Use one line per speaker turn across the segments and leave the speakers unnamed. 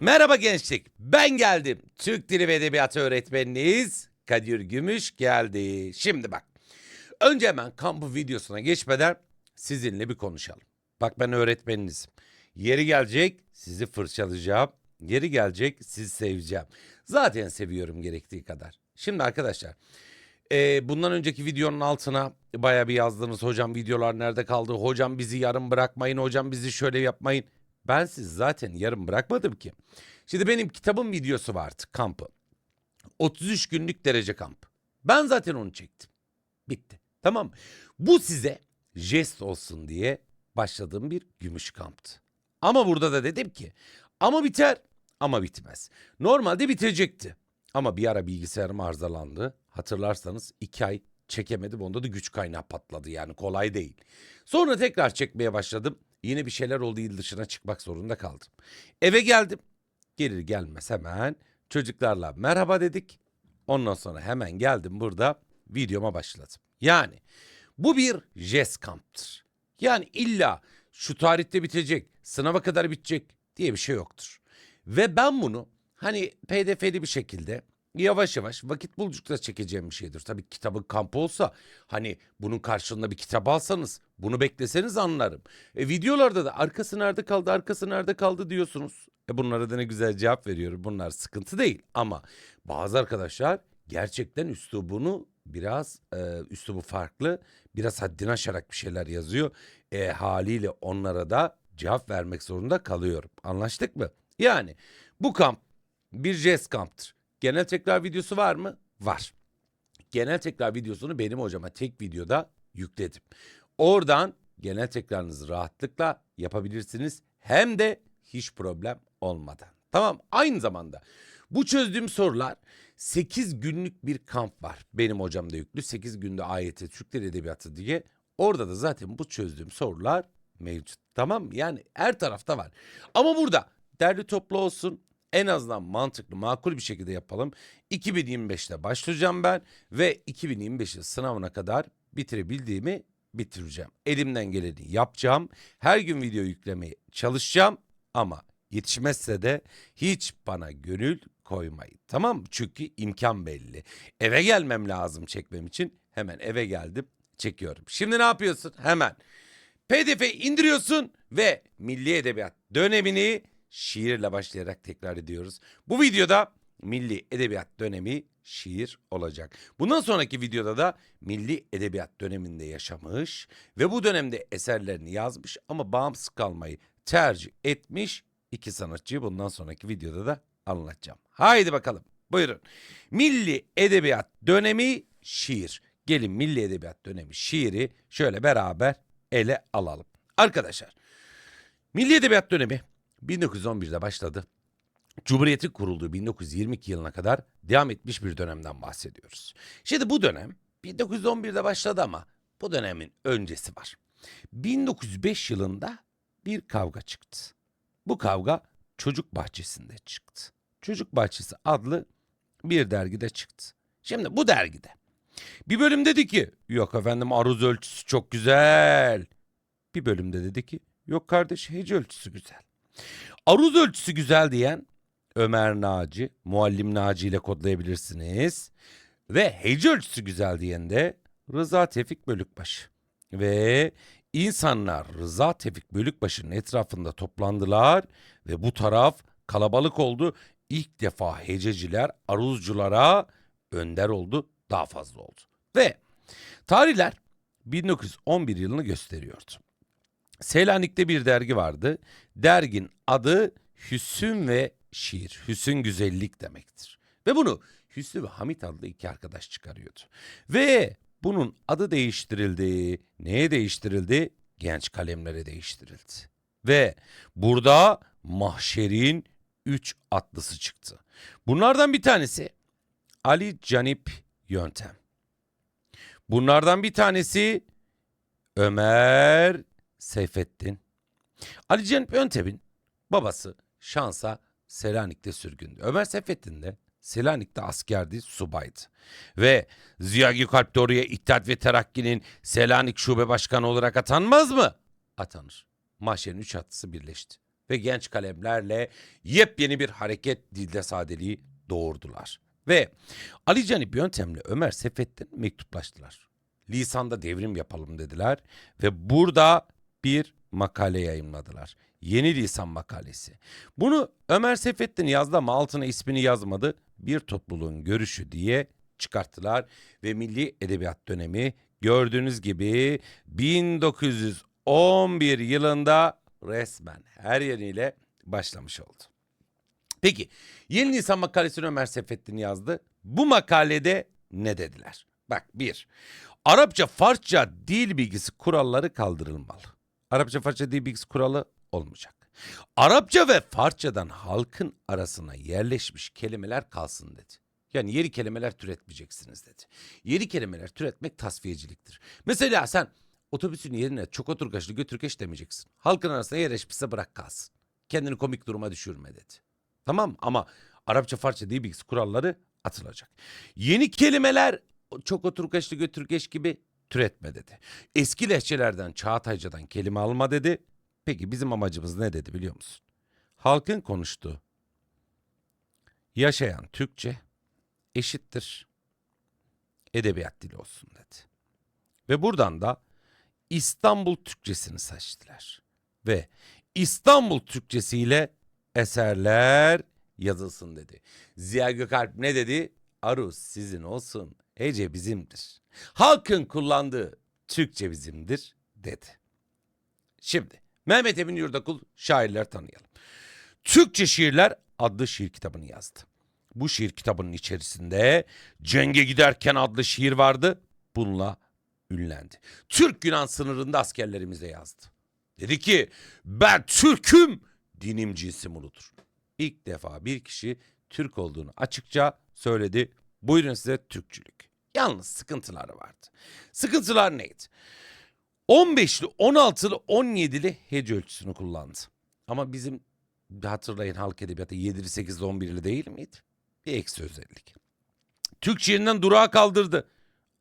Merhaba gençlik. Ben geldim. Türk Dili ve Edebiyatı öğretmeniniz Kadir Gümüş geldi. Şimdi bak. Önce hemen kampı videosuna geçmeden sizinle bir konuşalım. Bak ben öğretmeninizim. Yeri gelecek sizi fırçalayacağım. Yeri gelecek sizi seveceğim. Zaten seviyorum gerektiği kadar. Şimdi arkadaşlar e, bundan önceki videonun altına baya bir yazdınız. Hocam videolar nerede kaldı? Hocam bizi yarım bırakmayın. Hocam bizi şöyle yapmayın. Ben sizi zaten yarım bırakmadım ki. Şimdi benim kitabın videosu vardı kampı. 33 günlük derece kampı. Ben zaten onu çektim. Bitti. Tamam? Bu size jest olsun diye başladığım bir gümüş kamptı. Ama burada da dedim ki ama biter ama bitmez. Normalde bitecekti. Ama bir ara bilgisayarım arızalandı. Hatırlarsanız iki ay çekemedim. Onda da güç kaynağı patladı yani kolay değil. Sonra tekrar çekmeye başladım. Yine bir şeyler oldu il dışına çıkmak zorunda kaldım. Eve geldim. Gelir gelmez hemen çocuklarla merhaba dedik. Ondan sonra hemen geldim burada videoma başladım. Yani bu bir jest kamptır. Yani illa şu tarihte bitecek, sınava kadar bitecek diye bir şey yoktur. Ve ben bunu hani pdf'li bir şekilde yavaş yavaş vakit buldukça çekeceğim bir şeydir. Tabii kitabın kampı olsa hani bunun karşılığında bir kitap alsanız bunu bekleseniz anlarım. E, videolarda da arkası nerede kaldı arkası nerede kaldı diyorsunuz. E, bunlara da ne güzel cevap veriyorum. Bunlar sıkıntı değil ama bazı arkadaşlar gerçekten üslubunu biraz e, üslubu farklı biraz haddini aşarak bir şeyler yazıyor. E, haliyle onlara da cevap vermek zorunda kalıyorum. Anlaştık mı? Yani bu kamp bir jest kamptır. Genel tekrar videosu var mı? Var. Genel tekrar videosunu benim hocama tek videoda yükledim. Oradan genel tekrarınızı rahatlıkla yapabilirsiniz. Hem de hiç problem olmadan. Tamam aynı zamanda bu çözdüğüm sorular 8 günlük bir kamp var. Benim hocamda yüklü 8 günde AYT Türk Dili Edebiyatı diye. Orada da zaten bu çözdüğüm sorular mevcut. Tamam? Yani her tarafta var. Ama burada derli toplu olsun. En azından mantıklı, makul bir şekilde yapalım. 2025'te başlayacağım ben ve 2025'in sınavına kadar bitirebildiğimi bitireceğim. Elimden geleni yapacağım. Her gün video yüklemeye çalışacağım ama yetişmezse de hiç bana gönül koymayın. Tamam mı? Çünkü imkan belli. Eve gelmem lazım çekmem için. Hemen eve geldim, çekiyorum. Şimdi ne yapıyorsun? Hemen PDF indiriyorsun ve Milli Edebiyat dönemini şiirle başlayarak tekrar ediyoruz. Bu videoda Milli Edebiyat dönemi şiir olacak. Bundan sonraki videoda da Milli Edebiyat döneminde yaşamış ve bu dönemde eserlerini yazmış ama bağımsız kalmayı tercih etmiş iki sanatçıyı bundan sonraki videoda da anlatacağım. Haydi bakalım buyurun. Milli Edebiyat dönemi şiir. Gelin Milli Edebiyat dönemi şiiri şöyle beraber ele alalım. Arkadaşlar Milli Edebiyat dönemi 1911'de başladı. Cumhuriyetin kurulduğu 1922 yılına kadar devam etmiş bir dönemden bahsediyoruz. Şimdi bu dönem 1911'de başladı ama bu dönemin öncesi var. 1905 yılında bir kavga çıktı. Bu kavga Çocuk Bahçesi'nde çıktı. Çocuk Bahçesi adlı bir dergide çıktı. Şimdi bu dergide bir bölüm dedi ki yok efendim aruz ölçüsü çok güzel. Bir bölümde dedi ki yok kardeş hece ölçüsü güzel. Aruz ölçüsü güzel diyen Ömer Naci, Muallim Naci ile kodlayabilirsiniz. Ve hece ölçüsü güzel diyen de Rıza Tevfik Bölükbaşı. Ve insanlar Rıza Tevfik Bölükbaşı'nın etrafında toplandılar ve bu taraf kalabalık oldu. İlk defa hececiler aruzculara önder oldu, daha fazla oldu. Ve tarihler 1911 yılını gösteriyordu. Selanik'te bir dergi vardı. Dergin adı Hüsün ve Şiir. Hüsün güzellik demektir. Ve bunu Hüsnü ve Hamit adlı iki arkadaş çıkarıyordu. Ve bunun adı değiştirildi. Neye değiştirildi? Genç kalemlere değiştirildi. Ve burada Mahşer'in üç atlısı çıktı. Bunlardan bir tanesi Ali Canip Yöntem. Bunlardan bir tanesi Ömer Seyfettin. Ali Cenip Öntem'in babası Şans'a Selanik'te sürgündü. Ömer Seyfettin de Selanik'te askerdi, subaydı. Ve Ziya Gökalp de İttihat ve Terakki'nin Selanik Şube Başkanı olarak atanmaz mı? Atanır. Mahşer'in üç atlısı birleşti. ve genç kalemlerle yepyeni bir hareket dilde sadeliği doğurdular. Ve Ali Canip Yöntem'le Ömer Sefettin mektuplaştılar. Lisanda devrim yapalım dediler ve burada bir makale yayımladılar. Yeni lisan makalesi. Bunu Ömer Sefettin yazdı ama altına ismini yazmadı. Bir topluluğun görüşü diye çıkarttılar ve Milli Edebiyat dönemi gördüğünüz gibi 1911 yılında resmen her yeriyle başlamış oldu. Peki Yeni Nisan makalesini Ömer Sefettin yazdı. Bu makalede ne dediler? Bak bir, Arapça, Farsça dil bilgisi kuralları kaldırılmalı. Arapça, Farsça dil bilgisi kuralı olmayacak. Arapça ve Farsçadan halkın arasına yerleşmiş kelimeler kalsın dedi. Yani yeni kelimeler türetmeyeceksiniz dedi. Yeni kelimeler türetmek tasfiyeciliktir. Mesela sen otobüsün yerine çok oturgaçlı götürgeç demeyeceksin. Halkın arasına yerleşmişse bırak kalsın. Kendini komik duruma düşürme dedi. Tamam ama Arapça Farsça dil bilgisi kuralları atılacak. Yeni kelimeler çok oturgaçlı götürgeç gibi türetme dedi. Eski lehçelerden Çağatayca'dan kelime alma dedi. Peki bizim amacımız ne dedi biliyor musun? Halkın konuştuğu yaşayan Türkçe eşittir edebiyat dili olsun dedi. Ve buradan da İstanbul Türkçesini seçtiler. Ve İstanbul Türkçesiyle eserler yazılsın dedi. Ziya Gökalp ne dedi? Aruz sizin olsun, hece bizimdir. Halkın kullandığı Türkçe bizimdir dedi. Şimdi Mehmet Emin Yurdakul şairler tanıyalım. Türkçe Şiirler adlı şiir kitabını yazdı. Bu şiir kitabının içerisinde Cenge Giderken adlı şiir vardı. Bununla ünlendi. Türk-Yunan sınırında askerlerimize yazdı. Dedi ki ben Türk'üm dinim cinsim uludur. İlk defa bir kişi Türk olduğunu açıkça söyledi. Buyurun size Türkçülük. Yalnız sıkıntıları vardı. Sıkıntılar neydi? 15'li, 16'lı, 17'li hece ölçüsünü kullandı. Ama bizim hatırlayın halk edebiyatı 7'li, 8'li, 11'li değil miydi? Bir eksi özellik. Türk şiirinden durağı kaldırdı.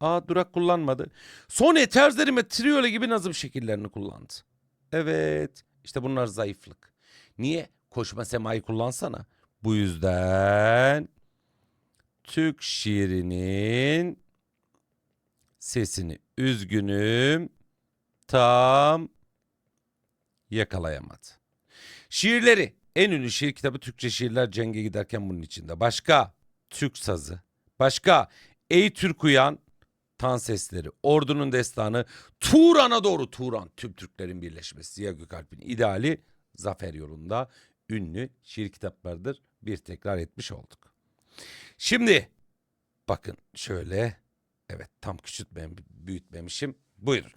Aa durak kullanmadı. Son terzleri ve triyole gibi nazım şekillerini kullandı. Evet işte bunlar zayıflık. Niye? Koşma semayı kullansana. Bu yüzden Türk şiirinin sesini üzgünüm tam yakalayamadı. Şiirleri en ünlü şiir kitabı Türkçe şiirler cenge giderken bunun içinde. Başka Türk sazı, başka Ey Türk Uyan, Tan sesleri, Ordu'nun destanı, Turan'a doğru Turan, tüm Türklerin birleşmesi, Ziya Gökalp'in ideali zafer yolunda ünlü şiir kitaplarıdır. Bir tekrar etmiş olduk. Şimdi bakın şöyle evet tam küçültmem, büyütmemişim. Buyurun.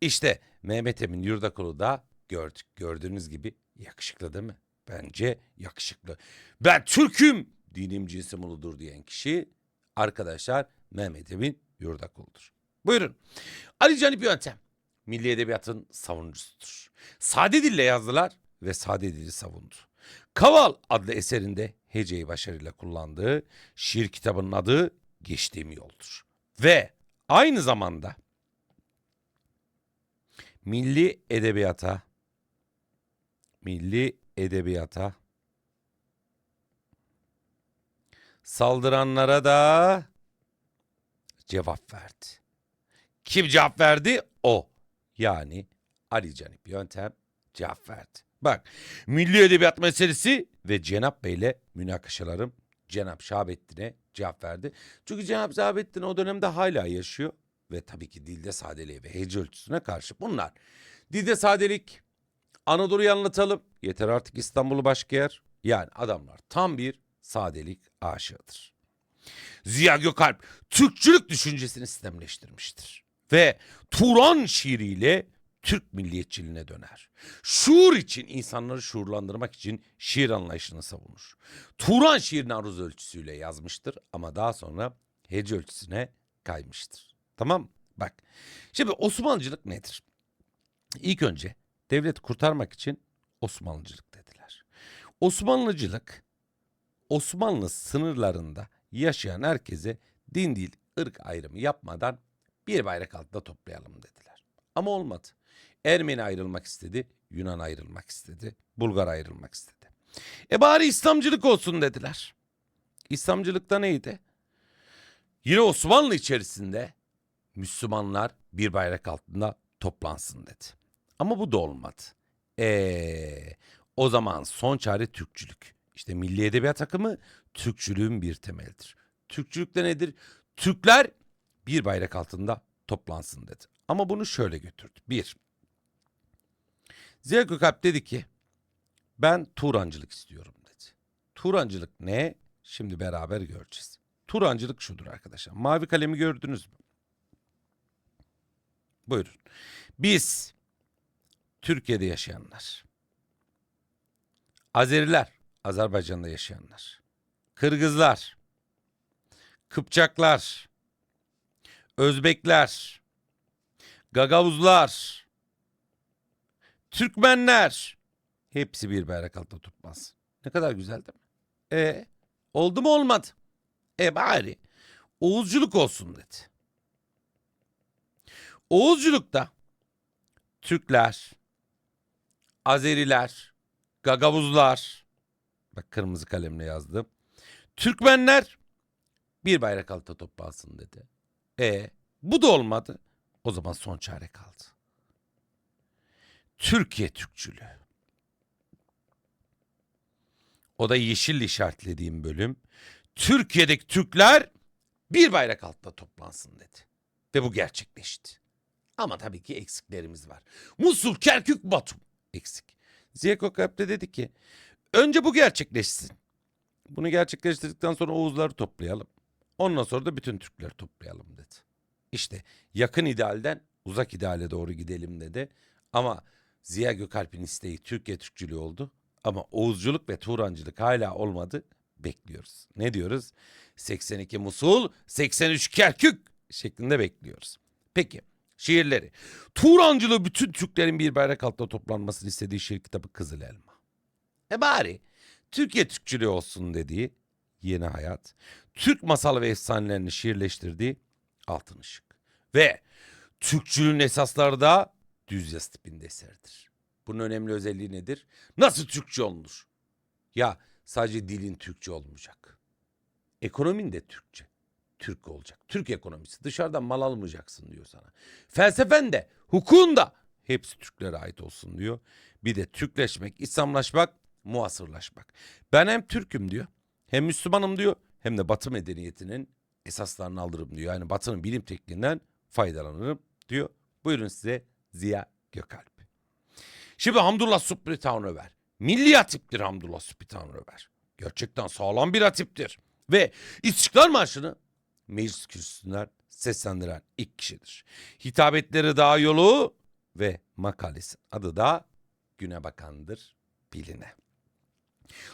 İşte Mehmet Emin Yurdakulu da gördük. Gördüğünüz gibi yakışıklı değil mi? Bence yakışıklı. Ben Türk'üm dinim cinsim uludur diyen kişi arkadaşlar Mehmet Emin Yurdakulu'dur. Buyurun. Ali Canip Yöntem milli edebiyatın savunucusudur. Sade dille yazdılar ve sade dili savundu. Kaval adlı eserinde heceyi başarıyla kullandığı şiir kitabının adı Geçtiğim Yoldur. Ve aynı zamanda milli edebiyata milli edebiyata saldıranlara da cevap verdi. Kim cevap verdi? O. Yani Ali Canip Yöntem cevap verdi. Bak milli edebiyat meselesi ve Cenap Bey'le münakaşalarım Cenap Şahabettin'e cevap verdi. Çünkü Cenap Şahabettin o dönemde hala yaşıyor ve tabii ki dilde sadeliğe ve hece ölçüsüne karşı bunlar. Dilde sadelik, Anadolu'yu anlatalım. Yeter artık İstanbul'u başka yer. Yani adamlar tam bir sadelik aşığıdır. Ziya Gökalp Türkçülük düşüncesini sistemleştirmiştir. Ve Turan şiiriyle Türk milliyetçiliğine döner. Şuur için insanları şuurlandırmak için şiir anlayışını savunur. Turan şiirini aruz ölçüsüyle yazmıştır ama daha sonra hece ölçüsüne kaymıştır. Tamam? Bak. Şimdi Osmanlıcılık nedir? İlk önce devleti kurtarmak için Osmanlıcılık dediler. Osmanlıcılık Osmanlı sınırlarında yaşayan herkese din dil ırk ayrımı yapmadan bir bayrak altında toplayalım dediler. Ama olmadı. Ermeni ayrılmak istedi. Yunan ayrılmak istedi. Bulgar ayrılmak istedi. E bari İslamcılık olsun dediler. İslamcılıkta neydi? Yine Osmanlı içerisinde Müslümanlar bir bayrak altında toplansın dedi. Ama bu da olmadı. Eee o zaman son çare Türkçülük. İşte Milli Edebiyat akımı Türkçülüğün bir temelidir. Türkçülük de nedir? Türkler bir bayrak altında toplansın dedi. Ama bunu şöyle götürdü. Bir, Ziya Gökalp dedi ki ben Turancılık istiyorum dedi. Turancılık ne? Şimdi beraber göreceğiz. Turancılık şudur arkadaşlar. Mavi kalemi gördünüz mü? Buyurun. Biz Türkiye'de yaşayanlar, Azeriler, Azerbaycan'da yaşayanlar, Kırgızlar, Kıpçaklar, Özbekler, Gagavuzlar, Türkmenler hepsi bir bayrak altında tutmaz. Ne kadar güzel değil mi? E oldu mu olmadı. E bari Oğuzculuk olsun dedi. Oğuzculukta Türkler, Azeriler, Gagavuzlar, bak kırmızı kalemle yazdım. Türkmenler bir bayrak altında toplansın dedi. E bu da olmadı. O zaman son çare kaldı. Türkiye Türkçülüğü. O da yeşil işaretlediğim bölüm. Türkiye'deki Türkler bir bayrak altında toplansın dedi. Ve bu gerçekleşti. Ama tabii ki eksiklerimiz var. Musul, Kerkük, Batum eksik. Ziya Gökalp de dedi ki önce bu gerçekleşsin. Bunu gerçekleştirdikten sonra Oğuzları toplayalım. Ondan sonra da bütün Türkleri toplayalım dedi. İşte yakın idealden uzak ideale doğru gidelim dedi. Ama Ziya Gökalp'in isteği Türkiye Türkçülüğü oldu. Ama Oğuzculuk ve Turancılık hala olmadı. Bekliyoruz. Ne diyoruz? 82 Musul, 83 Kerkük şeklinde bekliyoruz. Peki şiirleri. Turancılığı bütün Türklerin bir bayrak altında toplanmasını istediği şiir kitabı Kızıl Elma. E bari Türkiye Türkçülüğü olsun dediği Yeni Hayat. Türk masal ve efsanelerini şiirleştirdiği Altın Işık. Ve Türkçülüğün esasları da düz yazı tipinde eseridir. Bunun önemli özelliği nedir? Nasıl Türkçe olunur? Ya sadece dilin Türkçe olmayacak. Ekonomin de Türkçe. Türk olacak. Türk ekonomisi. Dışarıdan mal almayacaksın diyor sana. Felsefen de, hukukun da hepsi Türklere ait olsun diyor. Bir de Türkleşmek, İslamlaşmak, muasırlaşmak. Ben hem Türk'üm diyor, hem Müslümanım diyor, hem de Batı medeniyetinin esaslarını alırım diyor. Yani Batı'nın bilim tekniğinden faydalanırım diyor. Buyurun size Ziya Gökalp. Şimdi Hamdullah Subhri Över. Milli hatiptir Hamdullah Subhri Över. Gerçekten sağlam bir hatiptir. Ve İstiklal Marşı'nı meclis kürsüsünden seslendiren ilk kişidir. Hitabetleri dağ yolu ve makalesi adı da Güne Bakan'dır biline.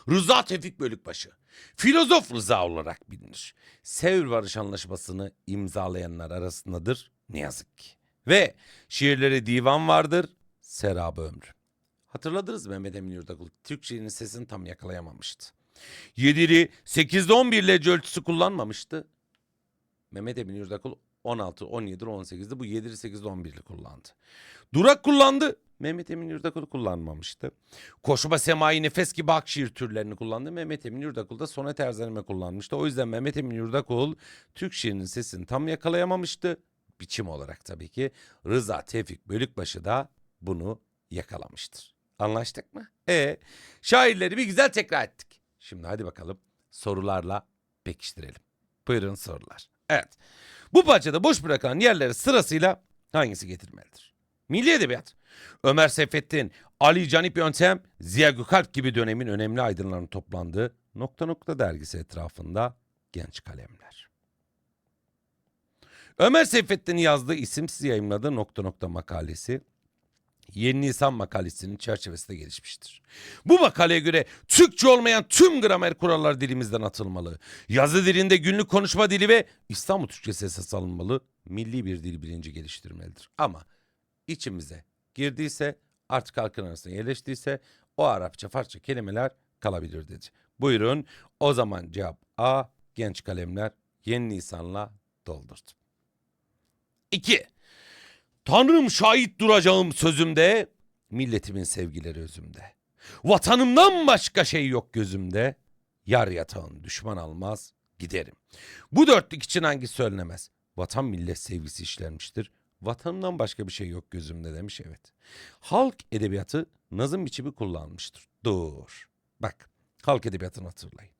Rıza Tevfik Bölükbaşı, filozof Rıza olarak bilinir. Sevr Barış Anlaşması'nı imzalayanlar arasındadır ne yazık ki. Ve şiirleri divan vardır, serabı ömrü. Hatırladınız mı Mehmet Emin Yurdakul? Türkçenin sesini tam yakalayamamıştı. Yediri 8'de 11 ile ölçüsü kullanmamıştı. Mehmet Emin Yurdakul 16, 17, 18'de bu 7, 8, 11'li kullandı. Durak kullandı. Mehmet Emin Yurdakul kullanmamıştı. Koşma semai nefes gibi akşiir türlerini kullandı. Mehmet Emin Yurdakul da sonet erzeleme kullanmıştı. O yüzden Mehmet Emin Yurdakul Türk şiirinin sesini tam yakalayamamıştı. Biçim olarak tabii ki Rıza Tevfik Bölükbaşı da bunu yakalamıştır. Anlaştık mı? E şairleri bir güzel tekrar ettik. Şimdi hadi bakalım sorularla pekiştirelim. Buyurun sorular. Evet. Bu parçada boş bırakan yerleri sırasıyla hangisi getirmelidir? Milli Edebiyat. Ömer Seyfettin, Ali Canip Yöntem, Ziya Gökalp gibi dönemin önemli aydınlarının toplandığı nokta nokta dergisi etrafında genç kalemler. Ömer Seyfettin'in yazdığı isimsiz yayımladığı nokta nokta makalesi Yeni Nisan makalesinin çerçevesinde gelişmiştir. Bu makaleye göre Türkçe olmayan tüm gramer kuralları dilimizden atılmalı. Yazı dilinde günlük konuşma dili ve İstanbul Türkçesi esas alınmalı. Milli bir dil bilinci geliştirmelidir. Ama içimize girdiyse artık halkın arasına yerleştiyse o Arapça Farsça kelimeler kalabilir dedi. Buyurun o zaman cevap A genç kalemler Yeni Nisan'la doldurdum. 2. Tanrım şahit duracağım sözümde Milletimin sevgileri özümde. Vatanımdan başka şey yok gözümde. Yar yatağın düşman almaz giderim. Bu dörtlük için hangisi söylenemez? Vatan millet sevgisi işlenmiştir. Vatanımdan başka bir şey yok gözümde demiş evet. Halk edebiyatı nazım biçimi kullanmıştır. Dur. Bak halk edebiyatını hatırlayın.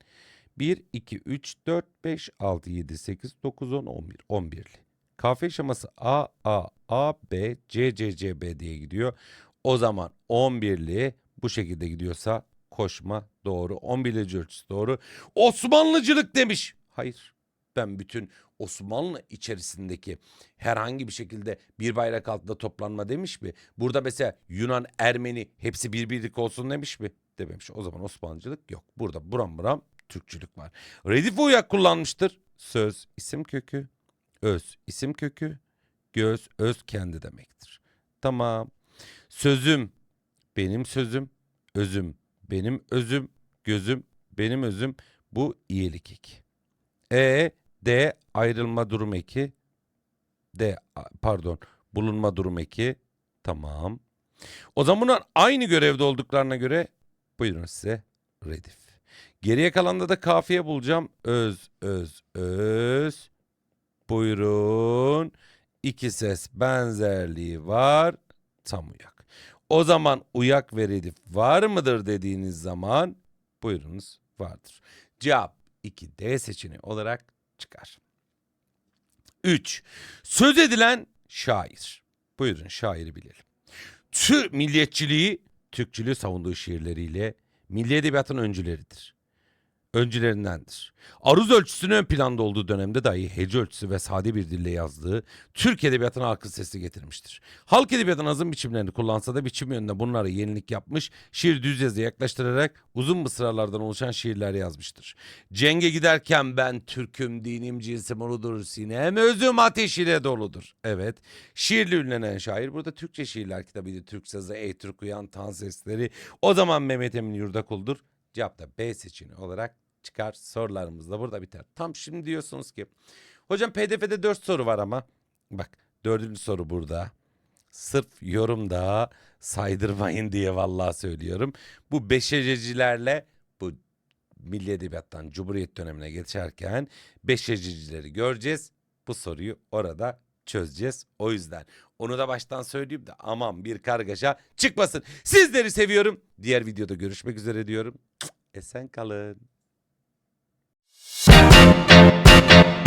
1, 2, 3, 4, 5, 6, 7, 8, 9, 10, 11. 11'li. Kafiye şeması A, A, A, B, C, C, C, B diye gidiyor. O zaman 11'li bu şekilde gidiyorsa koşma doğru. 11'li ölçüsü doğru. Osmanlıcılık demiş. Hayır. Ben bütün Osmanlı içerisindeki herhangi bir şekilde bir bayrak altında toplanma demiş mi? Burada mesela Yunan, Ermeni hepsi bir birlik olsun demiş mi? Dememiş. O zaman Osmanlıcılık yok. Burada buram buram Türkçülük var. Redif uyak kullanmıştır. Söz isim kökü, öz isim kökü, göz öz kendi demektir. Tamam. Sözüm benim sözüm, özüm benim özüm, gözüm benim özüm. Bu iyilik eki. E, D ayrılma durum eki. D pardon bulunma durum eki. Tamam. O zaman bunlar aynı görevde olduklarına göre buyurun size redif. Geriye kalanda da kafiye bulacağım. Öz, öz, öz. Buyurun. İki ses benzerliği var. Tam uyak. O zaman uyak ve redif var mıdır dediğiniz zaman buyurunuz vardır. Cevap 2D seçeneği olarak çıkar. 3. Söz edilen şair. Buyurun şairi bilelim. Türk milliyetçiliği, Türkçülüğü savunduğu şiirleriyle milli edebiyatın öncüleridir. Öncülerindendir. Aruz ölçüsünün ön planda olduğu dönemde dahi hece ölçüsü ve sade bir dille yazdığı Türk edebiyatına halkın sesli getirmiştir. Halk edebiyatının azın biçimlerini kullansa da biçim yönünde bunlara yenilik yapmış, şiir düz yazıya yaklaştırarak uzun mısralardan oluşan şiirler yazmıştır. Cenge giderken ben Türk'üm, dinim cinsim uludur, sinem özüm ateşiyle doludur. Evet, şiirli ünlenen şair burada Türkçe şiirler kitabıydı. Türk sazı, Ey Türk Uyan, Tan Sesleri. O zaman Mehmet Emin Yurdakul'dur. Cevap da B seçeneği olarak çıkar. Sorularımız da burada biter. Tam şimdi diyorsunuz ki hocam pdf'de 4 soru var ama bak dördüncü soru burada. Sırf yorumda saydırmayın diye vallahi söylüyorum. Bu beşececilerle bu Milli Edebiyattan Cumhuriyet dönemine geçerken beşecicileri göreceğiz. Bu soruyu orada çözeceğiz. O yüzden onu da baştan söyleyeyim de aman bir kargaşa çıkmasın. Sizleri seviyorum. Diğer videoda görüşmek üzere diyorum. Esen kalın. Thank you.